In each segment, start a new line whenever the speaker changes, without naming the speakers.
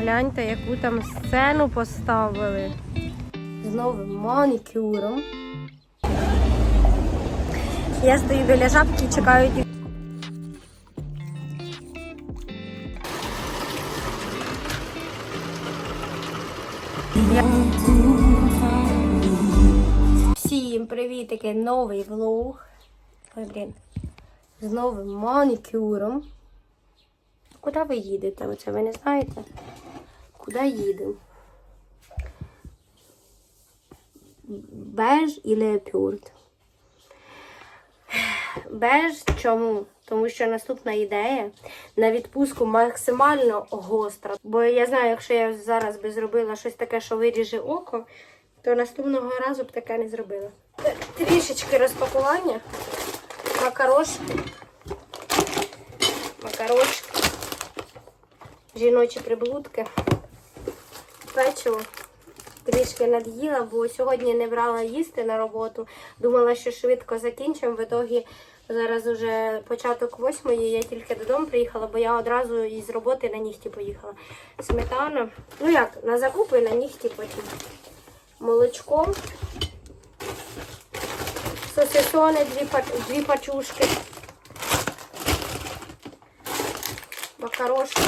Гляньте, яку там сцену поставили. З новим манікюром. Я стою біля жабки і чекаю. Всім привітики, новий влог. Ой, блін. З новим манікюром. Куди ви їдете? Оце ви не знаєте? Куди їдемо? Беж і леопюрд. Беж чому? Тому що наступна ідея на відпустку максимально гостра. Бо я знаю, якщо я зараз би зробила щось таке, що виріже око, то наступного разу б таке не зробила. Трішечки розпакування. Макарошки. Макарошки. Жіночі приблудки. Печиво. Трішки над'їла, бо сьогодні не брала їсти на роботу. Думала, що швидко закінчимо. В ітогі зараз уже початок восьмої, я тільки додому приїхала, бо я одразу із роботи на нігті поїхала. Сметана. Ну як, на закупи, на нігті потім. Молочко. Сосисони, дві, дві пачушки. Макарошки.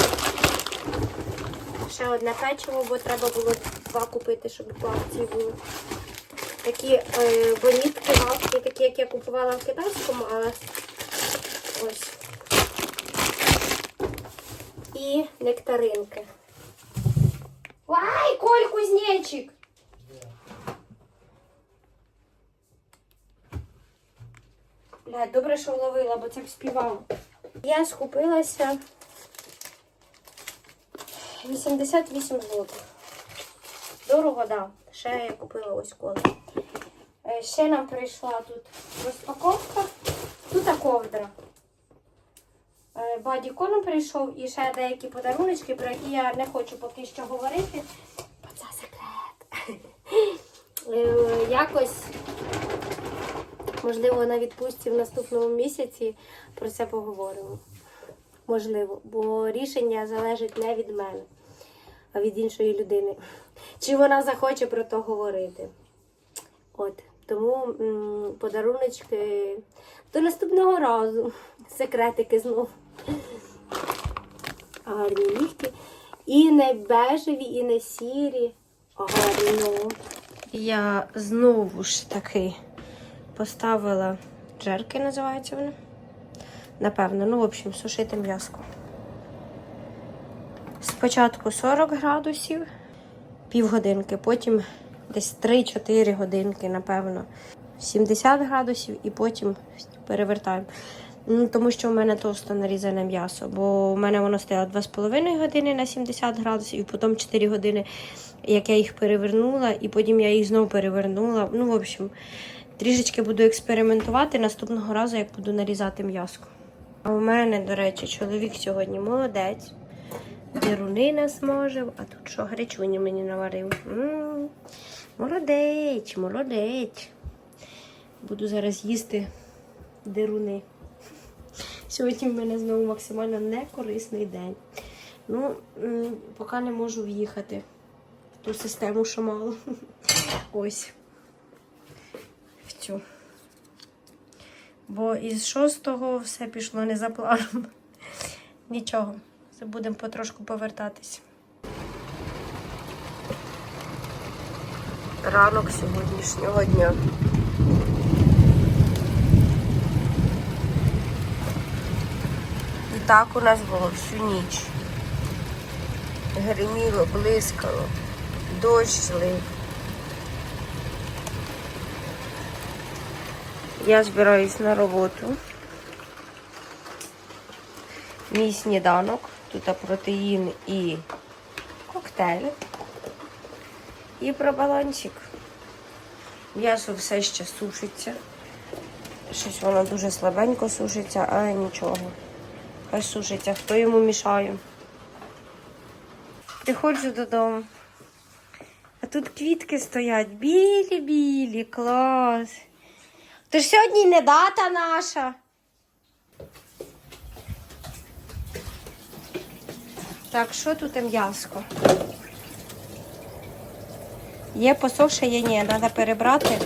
Ще одне печиво, бо треба було два купити, щоб по акції було. Такі е, bonітки, галки, такі, як я купувала в китайському, але ось. І нектаринки. Ай, Коль кузнечик! Блядь, добре, що вловила, бо це б співала. Я скупилася 88 злотих. Дорого, да. Ще я купила ось коло. Е, Ще нам прийшла тут розпаковка. Тут ковдра. Е, Бадіконом прийшов і ще деякі подаруночки, про які я не хочу поки що говорити. Бо це секрет. Е, Якось, можливо, на відпустці в наступному місяці про це поговоримо. Можливо, бо рішення залежить не від мене, а від іншої людини. Чи вона захоче про то говорити? От, тому подаруночки до наступного разу. Секретики знов. Гарні нігті. І не бежеві, і не сірі. ну. Я знову ж таки поставила джерки, називається вони. Напевно, ну, в общем, сушити м'яско. Спочатку 40 градусів, півгодинки, потім десь 3-4 годинки, напевно, 70 градусів і потім перевертаємо. Ну, тому що в мене товсто нарізане м'ясо, бо в мене воно стояло 2,5 години на 70 градусів, і потім 4 години, як я їх перевернула, і потім я їх знову перевернула. Ну, в общем, трішечки буду експериментувати наступного разу, як буду нарізати м'яско. А у мене, до речі, чоловік сьогодні молодець. Деруни насмажив, а тут що гречуні мені наварив. Молодець, молодець. Буду зараз їсти деруни. Сьогодні в мене знову максимально некорисний день. Ну, поки не можу в'їхати в ту систему, що мало. Ось. В цю. Бо із шостого все пішло не за планом. Нічого, будемо потрошку повертатись. Ранок сьогоднішнього дня. І так у нас було всю ніч. Гриміло, блискало, дощ злив. Я збираюсь на роботу. Мій сніданок. Тут протеїн і коктейль. І пробалончик. М'ясо все ще сушиться. Щось воно дуже слабенько сушиться, але нічого. Хай сушиться, хто йому мішає. Приходжу додому. А тут квітки стоять. Білі-білі, клас. То ж сьогодні не дата наша. Так, що тут м'яско? Є посохше, є ні. Треба перебрати.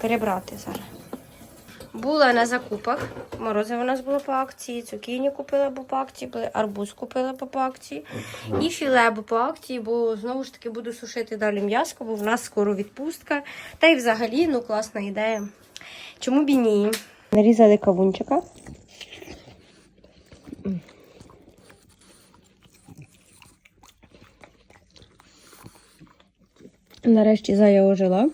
Перебрати зараз. Була на закупах. Морозиво у нас було по акції, цукіні купила бо по акції, арбуз купила бо по акції. І філе бо по акції, бо знову ж таки буду сушити далі м'яско, бо в нас скоро відпустка. Та й взагалі, ну класна ідея. Чому б і ні? Нарізали кавунчика. Нарешті зая ожила.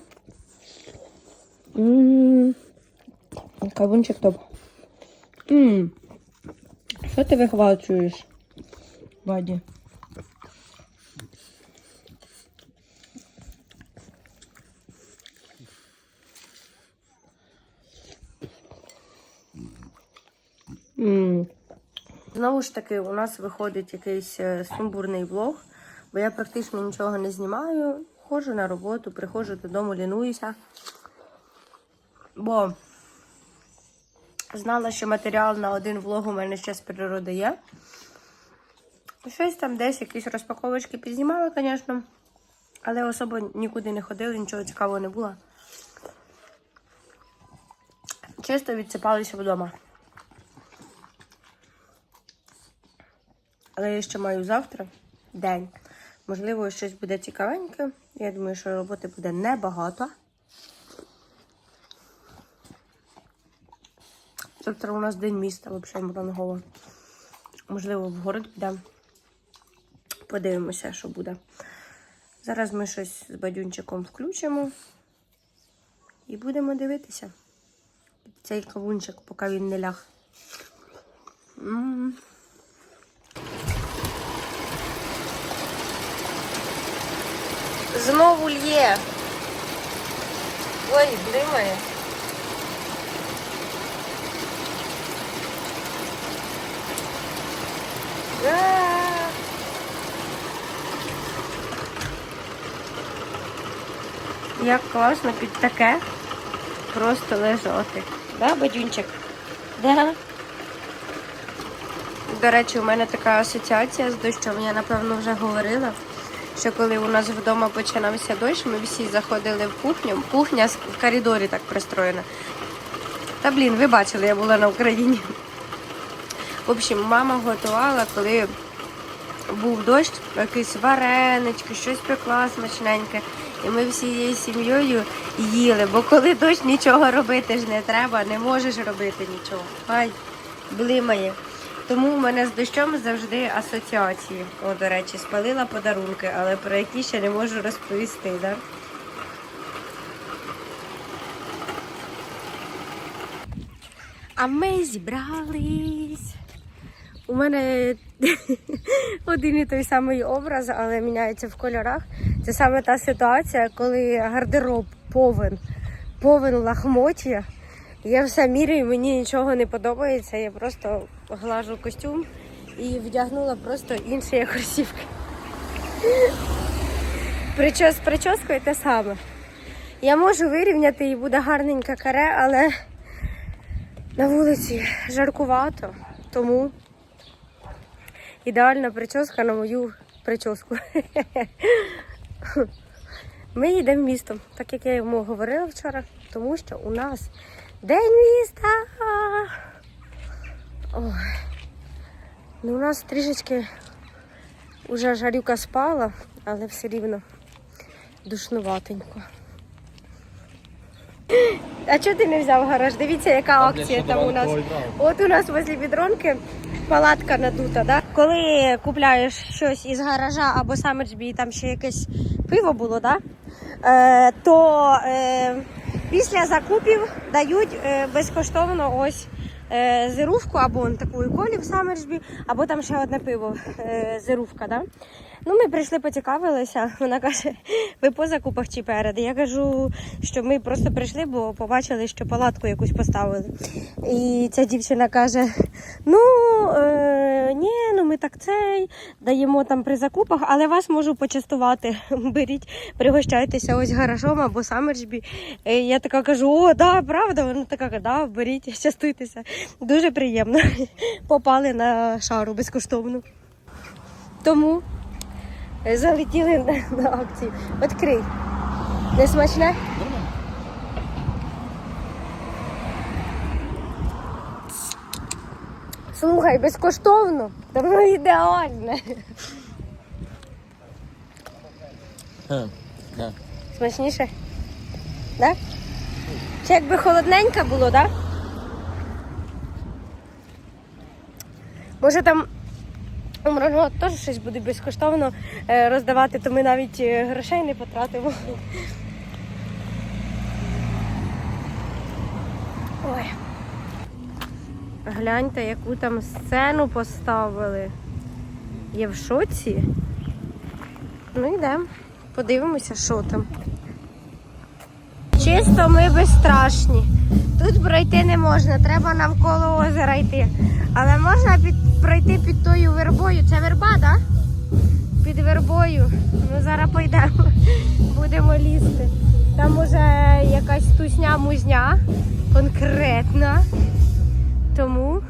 М, Кавунчик топ. М, Що ти вихвачуєш, Ваді? М. Знову ж таки, у нас виходить якийсь е, сумбурний влог, бо я практично нічого не знімаю. Ходжу на роботу, приходжу додому, лінуюся. Бо знала, що матеріал на один влог у мене ще з природи є. Щось там десь, якісь розпаковочки підзнімала, звісно. Але особо нікуди не ходили, нічого цікавого не було. Чисто відсипалися вдома. Але я ще маю завтра день. Можливо, щось буде цікавеньке. Я думаю, що роботи буде небагато. Завтра у нас день міста, взагалі Мурангово. Можливо, в город підемо. Подивимося, що буде. Зараз ми щось з бадюнчиком включимо і будемо дивитися. Цей кавунчик, поки він не ляг. М. Знову лє. Ой, блимає. Як класно під таке просто лежати. Да, бадюнчик? Да. До речі, у мене така асоціація з дощом. Я напевно вже говорила, що коли у нас вдома починався дощ, ми всі заходили в кухню. Кухня в коридорі так пристроєна. Та блін, ви бачили, я була на Україні. В общем, мама готувала, коли був дощ, якісь варенички, щось пекла смачненьке. І ми всією сім'єю їли, бо коли дощ нічого робити ж не треба, не можеш робити нічого. Ай, блимає. Тому в мене з дощом завжди асоціації. О, до речі, спалила подарунки, але про які ще не можу розповісти. Да? А ми зібрались. У мене один і той самий образ, але міняється в кольорах. Це саме та ситуація, коли гардероб повен, повен лахмотія. Я все міряю, мені нічого не подобається. Я просто глажу костюм і вдягнула просто інші кросівки. Причос, прическою те саме. Я можу вирівняти і буде гарненьке каре, але на вулиці жаркувато, тому ідеальна прическа на мою прическу. Ми йдемо в місто, так як я йому говорила вчора, тому що у нас день міста. Ой. Ну, у нас трішечки вже жарюка спала, але все рівно душнуватенько. А чого ти не взяв гараж? Дивіться, яка акція там у нас. От у нас возле відронки палатка надута. Да? Коли купляєш щось із гаража або Самерсбі, і там ще якесь пиво було, да? е, то е, після закупів дають е, безкоштовно ось е, зирувку або он таку колі в Самерсбі, або там ще одне пиво е, зирувка. Да? Ну, ми прийшли, поцікавилися. Вона каже, ви по закупах чи перед? Я кажу, що ми просто прийшли, бо побачили, що палатку якусь поставили. І ця дівчина каже: ну е, ні, ну ми так цей даємо там при закупах, але вас можу почастувати. Беріть, пригощайтеся ось гаражом або самерджбі. Е, Я така кажу, о, да, правда. Вона така да, беріть, частуйтеся. Дуже приємно. Попали на шару безкоштовно. Тому залетіли на, на акцію. Відкрий. Не смачне? Слухай, безкоштовно. Та воно ідеальне.
Да.
Смачніше? Да? Чи якби холодненьке було, так? Да? Може там у теж щось буде безкоштовно е, роздавати, то ми навіть е, грошей не потратимо. Ой. Гляньте, яку там сцену поставили. Я в шоці. Ну йдемо, подивимося, що там. Чисто ми безстрашні. Тут пройти не можна, треба навколо озера йти. Але можна під, пройти під тою вербою. Це верба, так? Да? Під вербою. Ну зараз пойдемо, будемо лізти. Там уже якась тусня музня конкретна. Тому.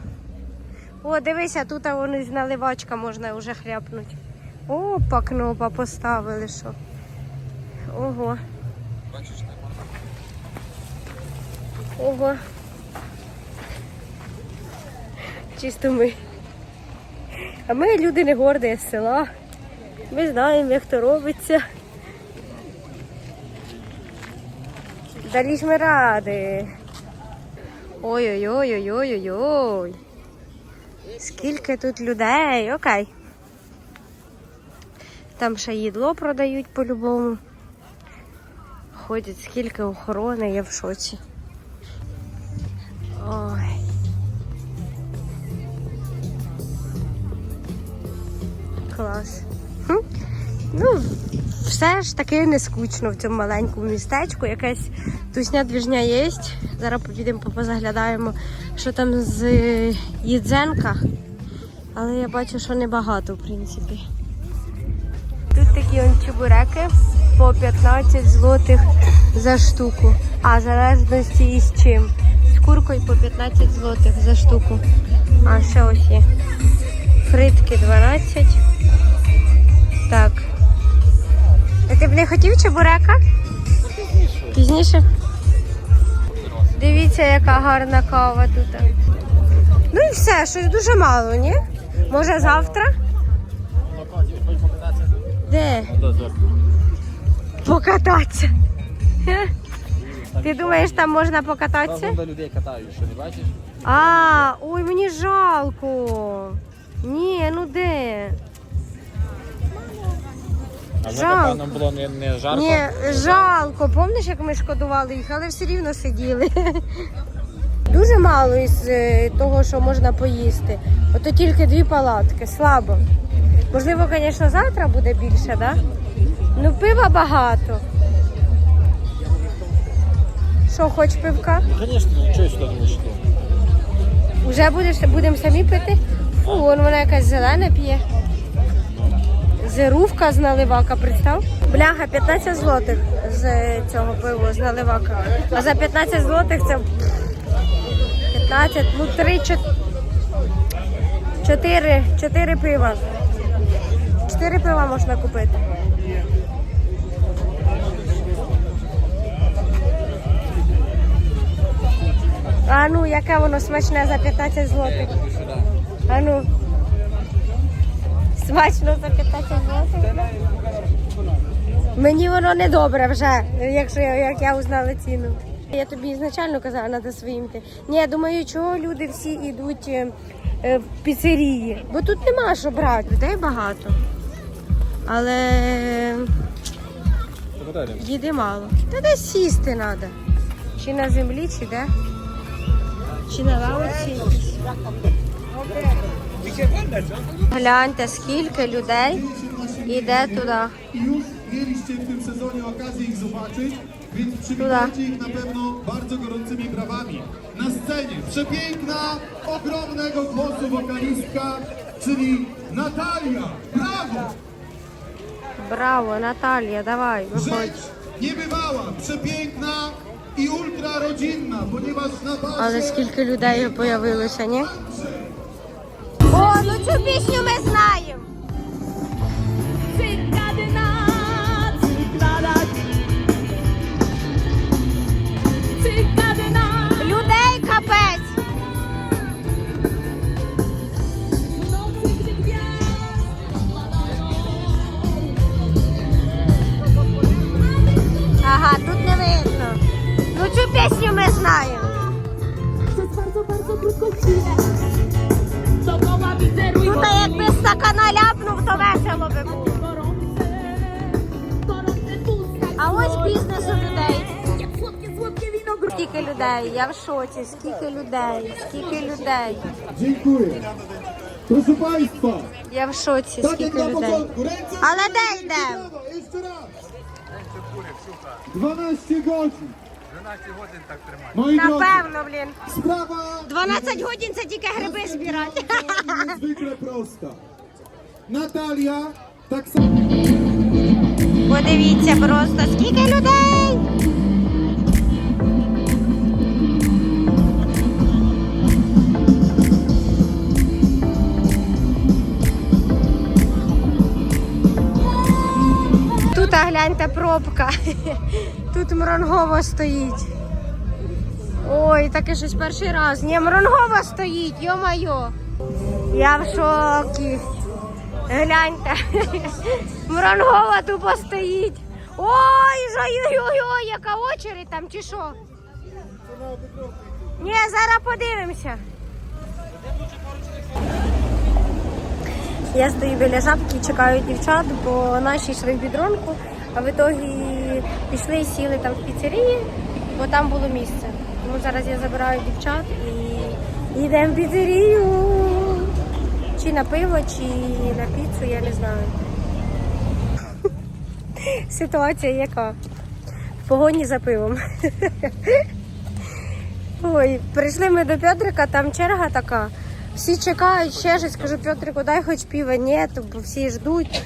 О, дивися, тут вони з наливачка можна вже хряпнути. Опа, кнопа поставили що. Ого.
Бачиш,
Ого. Чисто ми. А ми люди не горді з села. Ми знаємо, як то робиться. Далі ж ми ради. Ой-ой-ой-ой-ой-ой-ой. Скільки тут людей, окей. Там ще їдло продають по-любому. Ходять скільки охорони, я в шоці. Ой. Клас. Хм. Ну, все ж таки не скучно в цьому маленькому містечку. Якась тусня двіжня є. Зараз підемо позаглядаємо, що там з Їдзенка. Але я бачу, що небагато, в принципі. Тут такі он чебуреки по 15 злотих за штуку. А в залежності із чим. З куркою по 15 злотих за штуку. А ще ось є. Фритки 12. Так. А ти б не хотів чебурека? Пізніше? Пізніше? Дивіться, яка гарна кава тут. Ну і все, щось дуже мало, ні? Може завтра? Де? Покататися. Ти думаєш, там можна покататися?
Там людей катають, що не бачиш?
А, ой, мені жалко. Ні, ну де?
А
Жалко.
напевно було не, не жарко.
Ні, жалко. Пам'ятаєш, як ми шкодували їх, але все рівно сиділи. Дуже мало із е, того, що можна поїсти. Ото тільки дві палатки, слабо. Можливо, звісно, завтра буде більше. Да? Ну, пива багато. Що, хоч пивка?
Ну, звісно, чого сюди не вийшло?
Уже будеш, будемо самі пити? Фу, вон вона якась зелена п'є. Зерувка з наливака, представ? Бляха, 15 злотих з цього пива, з наливака. А за 15 злотих це 15, ну 3, 4, 4 пива. 4 пива можна купити. А ну, яке воно смачне за 15 злотих? А ну. Смачно за 15 злотих? Мені воно не добре вже, якщо я, як я узнала ціну. Я тобі ізначально казала, треба своїм ти. Ні, я думаю, чого люди всі йдуть е, е, в піцерії. Бо тут нема що брати. Людей багато. Але їди мало. Та десь сісти треба. Чи на землі, чи де? Чи на лавиці? Гляньте, скільки людей Idę tu do-
I już mieliście w tym sezonie okazję ich zobaczyć, więc przywitajcie ich na pewno bardzo gorącymi brawami. Na scenie przepiękna, ogromnego głosu wokalistka, czyli Natalia. Brawo!
Brawo, Natalia, давай,
Rzecz
виходь.
niebywała, przepiękna i ultra rodzinna, ponieważ na bazie...
Але скільки людей появилося, ні? О, ну цю пісню ми Скільки людей, я в шоці, скільки людей, скільки людей.
Proszę Państwa,
Я в шоці, скільки людей.
brawa, Jeszcze raz. 12 godzin.
12 годин так
drodzy,
Напевно, блін.
sprawa
12 годин це тільки гриби збирати.
niezwykle prosta. Natalia, tak samo...
Подивіться просто, скільки людей. Гляньте пробка. Тут Мронгова стоїть. Ой, таке щось перший раз. Ні, Мронгова стоїть, йо-майо. Я в шокі. Гляньте. Мронгова тупо стоїть. Ой, ой-ой-ой, яка очередь там чи що? Ні, зараз подивимося. Я стою біля жабки, чекаю дівчат, бо наші йшли в бідронку, а в ітогі пішли і сіли там в піцерії, бо там було місце. Тому зараз я забираю дівчат і йдемо в піцерію. Чи на пиво, чи на піцу, я не знаю. Ситуація яка? В погоні за пивом. Ой, прийшли ми до Петрика, там черга така. Всі чекають, ще щось. Кажу, Петрику, дай хоч піва. Ні, бо всі ждуть.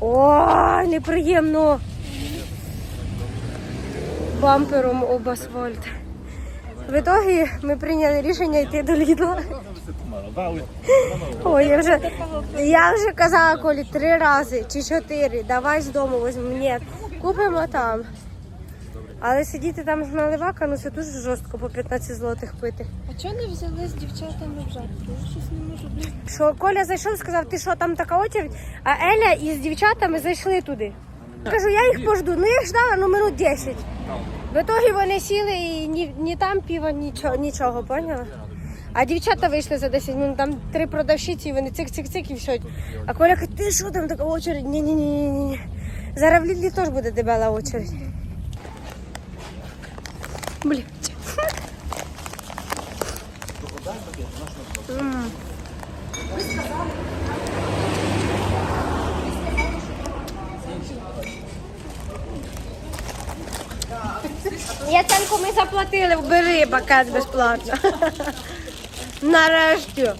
Ой, неприємно. Бампером об асфальт. В ітогі ми прийняли рішення йти до Лідла. Ой, я вже, я вже казала Колі три рази чи чотири. Давай з дому візьмемо. Ні, купимо там. Але сидіти там на левака, ну це дуже жорстко по 15 злотих пити.
А чого не взяли з дівчатами в жарт? Я щось не можу блін.
Що Коля зайшов, сказав, ти що там така очередь, а Еля із дівчатами зайшли туди. Кажу, я їх пожду. Ну я їх ждала ну минут 10. В ітогі вони сіли і ні, ні там піва, нічого, нічого, поняла? А дівчата вийшли за 10 минут, там три продавщиці, і вони цик-цик-цик і все. А Коля каже, ти що там така очередь? Ні-ні-ні. Зараз в Лідлі теж буде дебела очередь. Блін. М. Яценку ми заплатили, бери пакет безплатно. Нарешті.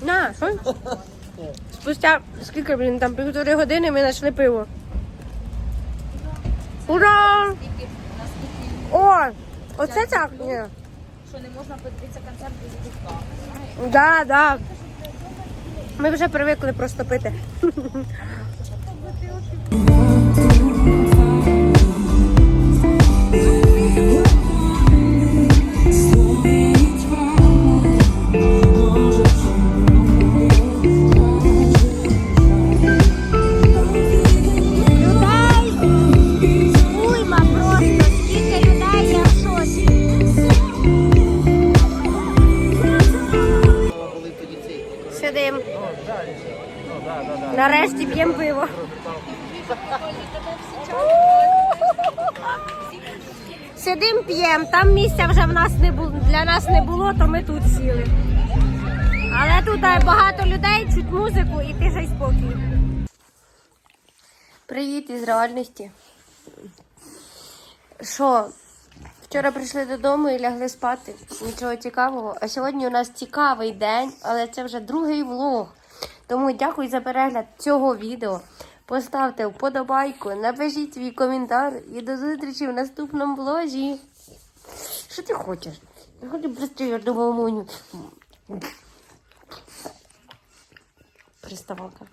На, що? Спустя скільки, блін, там півтори години ми знайшли пиво. Ура! О! Оце так? Ні.
Що не можна подивитися концерт без дівка?
Да, да. Ми вже привикли просто пити. Місця вже в нас не було для нас не було, то ми тут сіли. Але тут е, багато людей, чуть музику і тиша спокій. Привіт із реальності. Що, вчора прийшли додому і лягли спати. Нічого цікавого. А сьогодні у нас цікавий день, але це вже другий влог. Тому дякую за перегляд цього відео. Поставте вподобайку, напишіть свій коментар і до зустрічі в наступному влозі. Що ти хочеш? Я хочу быстрее до мамуню. Приставалка.